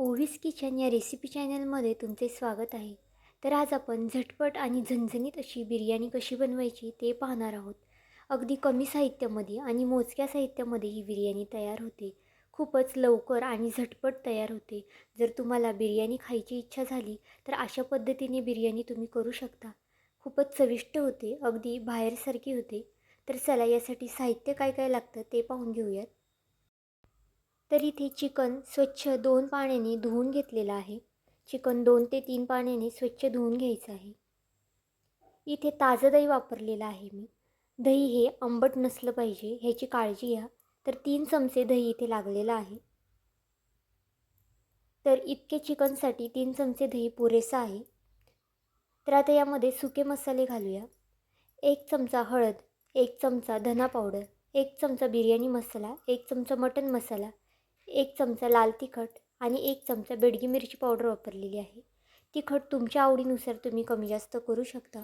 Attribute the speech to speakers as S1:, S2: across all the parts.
S1: ओवीस kitchen या recipe चॅनलमध्ये तुमचे स्वागत आहे. तर आज आपण झटपट आणि झणझणीत अशी बिर्याणी कशी बनवायची ते पाहणार आहोत. अगदी कमी साहित्यामध्ये आणि मोजक्या साहित्यामध्ये ही बिर्याणी तयार होते. खूपच लवकर आणि झटपट तयार होते. जर तुम्हाला बिर्याणी खायची इच्छा झाली तर अशा पद्धतीने बिर्याणी तुम्ही करू शकता. खूपच चविष्ट होते अगदी बाहेरसारखी होते. तर चला यासाठी साहित्य काय काय लागतं ते पाहून घेऊयात. तर इथे चिकन स्वच्छ दोन पाण्याने धुवून घेतलेलं आहे. चिकन दोन ते तीन पाण्याने स्वच्छ धुवून घ्यायचं आहे. इथे ताजं दही वापरलेलं आहे मी. दही हे आंबट नसलं पाहिजे ह्याची काळजी घ्या. तर तीन चमचे दही इथे लागलेलं आहे. तर इतके चिकनसाठी तीन चमचे दही पुरेसं आहे. तर आता यामध्ये सुके मसाले घालूया. एक चमचा हळद एक चमचा धना पावडर एक चमचा बिर्याणी मसाला एक चमचा मटन मसाला एक चमचा लाल तिखट आणि एक चमचा बेडगी मिरची पावडर वापरलेली आहे. तिखट तुमच्या आवडीनुसार तुम्ही कमी जास्त करू शकता.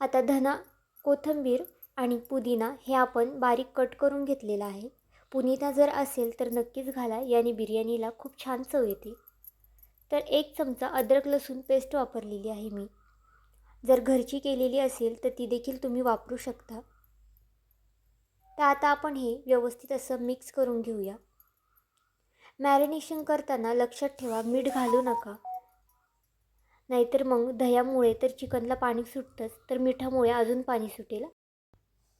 S1: आता धना कोथिंबीर आणि पुदिना हे आपण बारीक कट करून घेतलेलं आहे. पुदिना जर असेल तर नक्कीच घाला याने बिर्याणीला खूप छान चव येते. तर एक चमचा अद्रक लसूण पेस्ट वापरलेली आहे मी. जर घरची केलेली असेल तर ती देखील तुम्ही वापरू शकता. तर आता आपण हे व्यवस्थित असं मिक्स करून घेऊया. मॅरिनेशन करताना लक्षात ठेवा मीठ घालू नका. नाहीतर मग दह्यामुळे तर चिकनला पाणी सुटतंच तर मिठामुळे अजून पाणी सुटेल.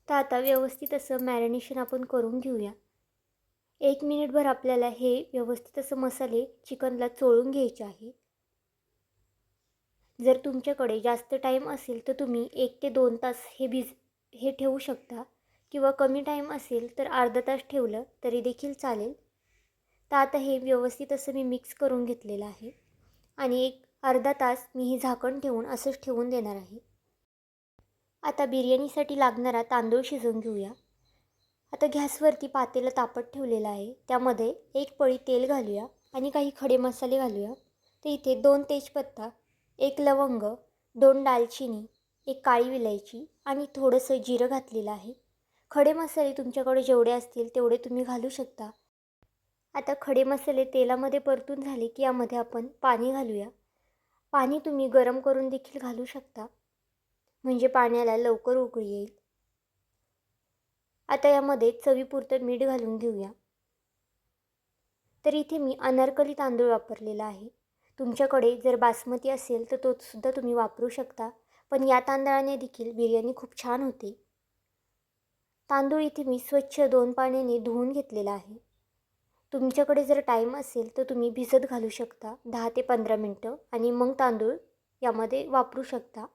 S1: तर आता व्यवस्थित असं मॅरिनेशन आपण करून घेऊया. एक मिनिटभर आपल्याला हे व्यवस्थित असं मसाले चिकनला चोळून घ्यायचे आहे. जर तुमच्याकडे जास्त टाईम असेल तर तुम्ही एक ते दोन तास हे भिज हे ठेवू शकता. किंवा कमी टाईम असेल तर अर्धा तास ठेवलं तरी देखील चालेल. तर आता हे व्यवस्थित असं मी मिक्स करून घेतलेलं आहे. आणि एक अर्धा तास मी हे झाकण ठेवून असंच ठेवून देणार आहे. आता बिर्याणीसाठी लागणारा तांदूळ शिजवून घेऊया. आता गॅसवरती पातेलं तापत ठेवलेलं आहे. त्यामध्ये एक पळी तेल घालूया आणि काही खडे मसाले घालूया. तर इथे दोन तेजपत्ता एक लवंग दोन दालचिनी एक काळी विलायची आणि थोडंसं जिरं घातलेलं आहे. खडे मसाले तुमच्याकडे जेवढे असतील तेवढे तुम्ही घालू शकता. आता खडे मसाले तेलामध्ये परतून झाले की यामध्ये आपण पाणी घालूया. पाणी तुम्ही गरम करून देखील घालू शकता. म्हणजे पाण्याला लवकर उकळी येईल. आता यामध्ये चवीपुरतं मीठ घालून घेऊया. तर इथे मी अनारकली तांदूळ वापरलेला आहे. तुमच्याकडे जर बासमती असेल तर तोसुद्धा तुम्ही वापरू शकता. पण या तांदळाने देखील बिर्याणी खूप छान होते. तांदूळ इथे मी स्वच्छ दोन पाण्याने धुवून घेतलेला आहे. तुमच्याकडे जर टाईम असेल तर तुम्ही भिजत घालू शकता. दहा ते पंधरा मिनटं आणि मग तांदूळ यामध्ये वापरू शकता.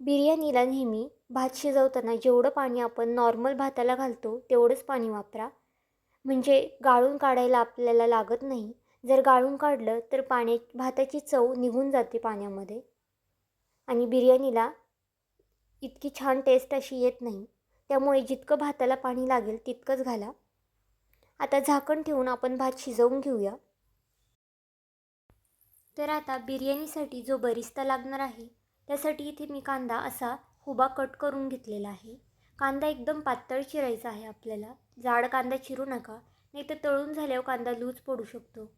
S1: बिर्याणीला नेहमी भात शिजवताना जेवढं पाणी आपण नॉर्मल भाताला घालतो तेवढंच पाणी वापरा. म्हणजे गाळून काढायला आपल्याला लागत नाही. जर गाळून काढलं तर पाण्या भाताची चव निघून जाते पाण्यामध्ये. आणि बिर्याणीला इतकी छान टेस्ट अशी येत नाही. त्यामुळे जितकं भाताला पाणी लागेल तितकंच घाला. आता झाकण ठेवून आपण भात शिजवून घेऊया. तर आता बिर्याणीसाठी जो बरिस्ता लागणार आहे त्यासाठी इथे मी कांदा असा हुबा कट करून घेतलेला आहे. कांदा एकदम पातळ चिरायचा आहे आपल्याला. जाड कांदा चिरू नका नाही तर तळून झाल्यावर कांदा लूज पडू शकतो.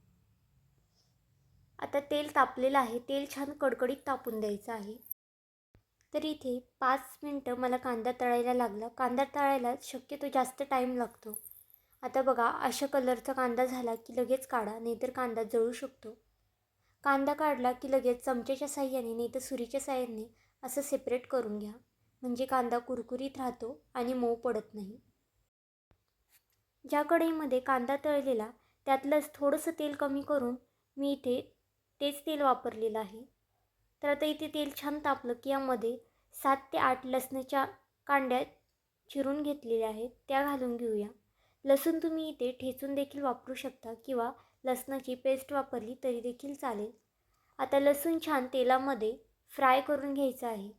S1: आता तेल तापलेलं आहे. तेल छान कडकडीत तापून द्यायचं आहे. तर इथे पाच मिनटं मला कांदा तळायला लागला. कांदा तळायला शक्यतो जास्त टाईम लागतो. आता बघा अशा कलरचा कांदा झाला की लगेच काढा नाहीतर कांदा जळू शकतो. कांदा काढला की लगेच चमच्याच्या साह्याने नाहीतर सुरीच्या साह्याने असं सेपरेट करून घ्या. म्हणजे कांदा कुरकुरीत राहतो आणि मऊ पडत नाही. ज्या कढईमध्ये कांदा तळलेला त्यातलंच थोडंसं तेल कमी करून मी इथे तेच तेल वापरलेलं आहे. तर आता इथे तेल छान तापलं की यामध्ये सात ते आठ लसणाच्या कांड्या चिरून घेतलेल्या आहेत त्या घालून घेऊया. लसूण तुम्ही इथे ठेचून देखील वापरू शकता किंवा लसणाची पेस्ट वापरली तरी देखील चालेल. आता लसूण छान तेलामध्ये फ्राय करून घ्यायचं आहे.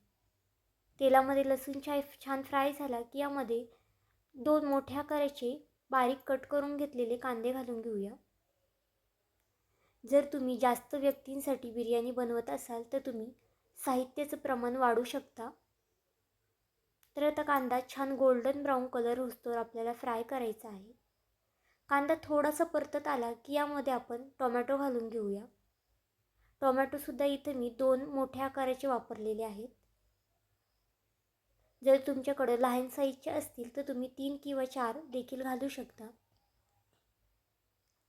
S1: तेलामध्ये लसूण छाय छान फ्राय झाला की यामध्ये दोन मोठ्या आकाराचे बारीक कट करून घेतलेले कांदे घालून घेऊया. जर तुम्ही जास्त व्यक्तींसाठी बिर्याणी बनवत असाल तर तुम्ही साहित्याचं प्रमाण वाढू शकता. तर आता कांदा छान गोल्डन ब्राऊन कलर होतोवर आपल्याला फ्राय करायचा आहे. कांदा थोडासा परतत आला की यामध्ये आपण टोमॅटो घालून घेऊया. टोमॅटोसुद्धा इथं मी दोन मोठ्या आकाराचे वापरलेले आहेत. जर तुमच्याकडं लहान साईजचे असतील तर तुम्ही तीन किंवा चार देखील घालू शकता.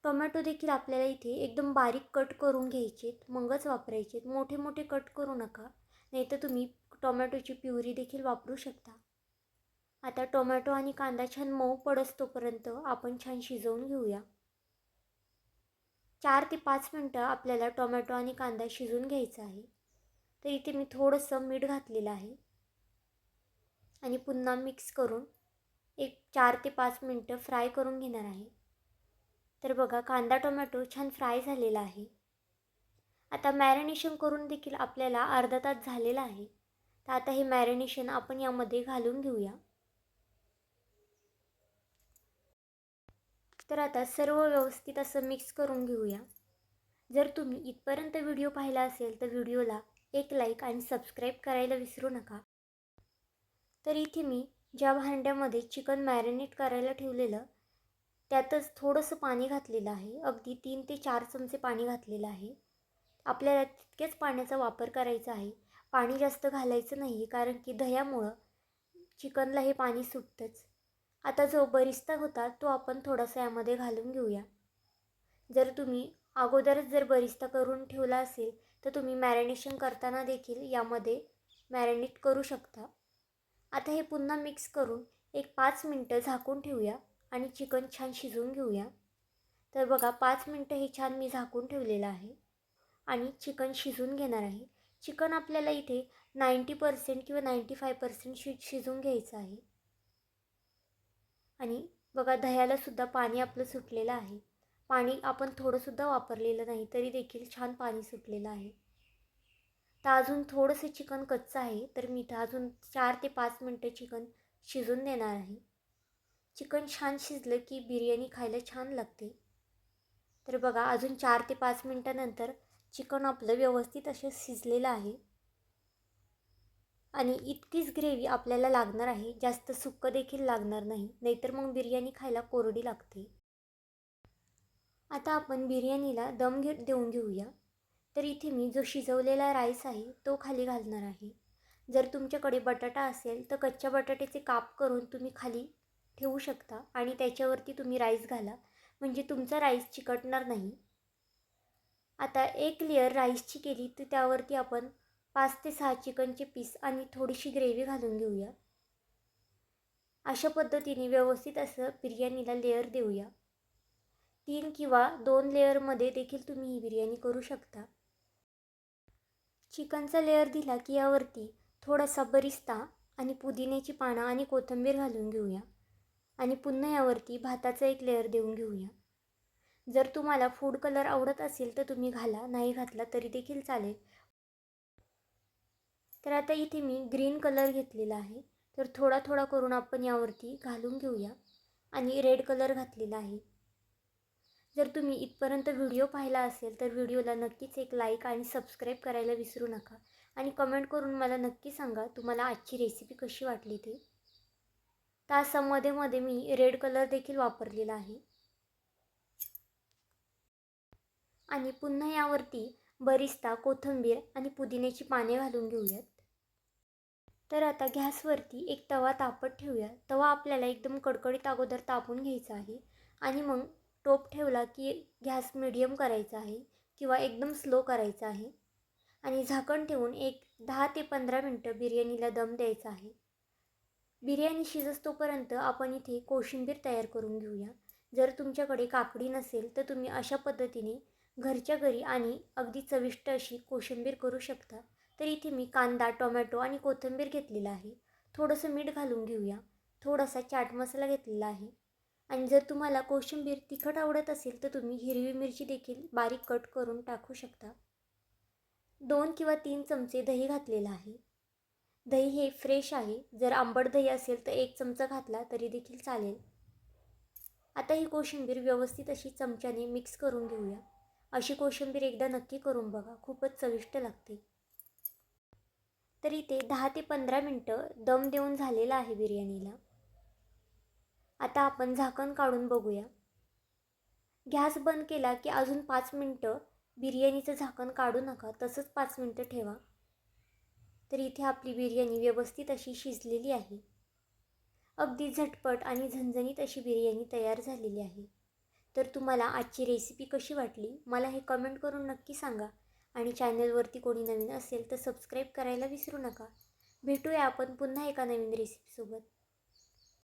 S1: टोमॅटो देखील आपल्याला इथे एकदम बारीक कट करून घ्यायचेत मगच वापरायचेत. मोठे मोठे कट करू नका नाहीतर तुम्ही टोमॅटोची प्युरी देखील वापरू शकता. आता टोमॅटो आणि कांदा छान मऊ पडस्तोपर्यंत आपण छान शिजवून घेऊया. चार ते पाच मिनटं आपल्याला टोमॅटो आणि कांदा शिजवून घ्यायचा आहे. तर इथे मी थोडंसं मीठ घातलेलं आहे. आणि पुन्हा मिक्स करून एक चार ते पाच मिनटं फ्राय करून घेणार आहे. तर बघा कांदा टोमॅटो छान फ्राय झालेला आहे. आता मॅरिनेशन करून देखील आपल्याला अर्धा तास झालेला आहे. तर आता हे मॅरिनेशन आपण यामध्ये घालून घेऊया. तर आता सर्व व्यवस्थित असं मिक्स करून घेऊया. जर तुम्ही इथपर्यंत व्हिडिओ पाहिला असेल तर व्हिडिओला एक लाईक आणि सबस्क्राईब करायला विसरू नका. तर इथे मी ज्या भांड्यामध्ये चिकन मॅरिनेट करायला ठेवलेलं त्यातच थोडंसं पाणी घातलेलं आहे. अगदी तीन ते चार चमचे पाणी घातलेलं आहे. आपल्याला तितकेच पाण्याचा वापर करायचा आहे. पाणी जास्त घालायचं नाही कारण की दह्यामुळं चिकनला हे पाणी सुटतंच. आता जो बरिस्ता होता तो आपण थोडासा यामध्ये घालून घेऊया. जर तुम्ही अगोदरच जर बरिस्ता करून ठेवला असेल तर तुम्ही मॅरिनेशन करताना देखील यामध्ये मॅरिनेट करू शकता. आता हे पुन्हा मिक्स करून एक पाच मिनटं झाकून ठेवूया. आणि चिकन छान शिजवून घेऊया. तर बघा पाच मिनटं हे छान मी झाकून ठेवलेलं आहे. आणि चिकन शिजून घेणार आहे. चिकन आपल्याला इथे नाईंटी पर्सेंट किंवा नाईंटी फाय पर्सेंट शि शिजवून घ्यायचं आहे. आणि बघा दह्यालासुद्धा पाणी आपलं सुटलेलं आहे. पाणी आपण थोडंसुद्धा वापरलेलं नाही तरी देखील छान पाणी सुटलेलं आहे. तर अजून थोडंसं चिकन कच्चं आहे तर मी इथं अजून चार ते पाच मिनटं चिकन शिजून देणार आहे. चिकन छान शिजलं की बिर्याणी खायला छान लागते. तर बघा अजून चार ते पाच मिनटानंतर चिकन आपलं व्यवस्थित असं शिजलेलं आहे. आणि इतकीच ग्रेव्ही आपल्याला लागणार आहे जास्त सुक्कं देखील लागणार नाही नाहीतर मग बिर्याणी खायला कोरडी लागते. आता आपण बिर्याणीला दम घे देऊन घेऊया. तर इथे मी जो शिजवलेला राईस आहे तो खाली घालणार आहे. जर तुमच्याकडे बटाटा असेल तर कच्च्या बटाट्याचे काप करून तुम्ही खाली ठेवू शकता आणि त्याच्यावरती तुम्ही राईस घाला. म्हणजे तुमचा राईस चिकटणार नाही. आता एक लेअर राईसची केली तर त्यावरती आपण पाच ते सहा चिकनचे पीस आणि थोडीशी ग्रेव्ही घालून घेऊया. अशा पद्धतीने व्यवस्थित असं बिर्याणीला लेअर देऊया. तीन किंवा दोन लेअरमध्ये देखील तुम्ही ही बिर्याणी करू शकता. चिकनचा लेअर दिला की यावरती थोडासा बरिस्ता आणि पुदिन्याची पानं आणि कोथिंबीर घालून घेऊया. आणि पुन्हा यावरती भाताचा एक लेअर देऊन घेऊया. जर तुम्हाला फूड कलर आवडत असेल तर तुम्ही घाला नाही घातला तरी देखील चालेल. तर आता इथे मी ग्रीन कलर घेतलेला आहे. तर थोडा थोडा करून आपण यावरती घालून घेऊया. आणि रेड कलर घातलेला आहे. जर तुम्ही इथपर्यंत व्हिडिओ पाहिला असेल तर व्हिडिओला नक्कीच एक लाईक आणि सबस्क्राईब करायला विसरू नका. आणि कमेंट करून मला नक्की सांगा तुम्हाला आजची रेसिपी कशी वाटली ते. तासामध्ये मध्ये मी रेड कलर देखील वापरलेला आहे. आणि पुन्हा यावरती बरिस्ता कोथिंबीर आणि पुदिन्याची पाने घालून घेऊयात. तर आता गॅसवरती एक तवा तापत ठेवूया. तवा आपल्याला एकदम कडकडीत अगोदर तापून घ्यायचा आहे. आणि मग टोप ठेवला की गॅस मिडियम करायचा आहे किंवा एकदम स्लो करायचा आहे. आणि झाकण ठेवून एक दहा ते पंधरा मिनटं बिर्याणीला दम द्यायचा आहे. बिर्याणी शिजस्तोपर्यंत आपण इथे कोशिंबीर तयार करून घेऊया. जर तुमच्याकडे काकडी नसेल तर तुम्ही अशा पद्धतीने घरच्या घरी आणि अगदी चविष्ट अशी कोशिंबीर करू शकता. तर इथे मी कांदा टोमॅटो आणि कोथिंबीर घेतलेला आहे. थोडंसं मीठ घालून घेऊया. थोडासा चाट मसाला घेतलेला आहे. आणि जर तुम्हाला कोशिंबीर तिखट आवडत असेल तर तुम्ही हिरवी मिरची देखील बारीक कट करून टाकू शकता. दोन किंवा तीन चमचे दही घातलेलं आहे. दही हे फ्रेश आहे. जर आंबट दही असेल तर एक चमचा घातला तरी देखील चालेल. आता ही कोशिंबीर व्यवस्थित अशी चमच्याने मिक्स करून घेऊया. अशी कोशिंबीर एकदा नक्की करून बघा. खूपच चविष्ट लागते. तर इथे दहा ते पंधरा मिनटं दम देऊन झालेला आहे बिर्याणीला. आता आपण झाकण काढून बघूया. गॅस बंद केला की अजून पाच मिनटं बिर्याणीचं झाकण काढू नका. तसंच पाच मिनटं ठेवा. तर इथे आपली बिर्याणी व्यवस्थित अशी शिजलेली आहे. अगदी झटपट आणि झणझणीत अशी बिर्याणी तयार झालेली आहे. तर तुम्हाला आजची रेसिपी कशी वाटली? मला हे कमेंट करून नक्की सांगा. आणि चॅनलवरती कोणी नवीन असेल तर सबस्क्राईब करायला विसरू नका. भेटूया आपण पुन्हा एका नवीन रेसिपीसोबत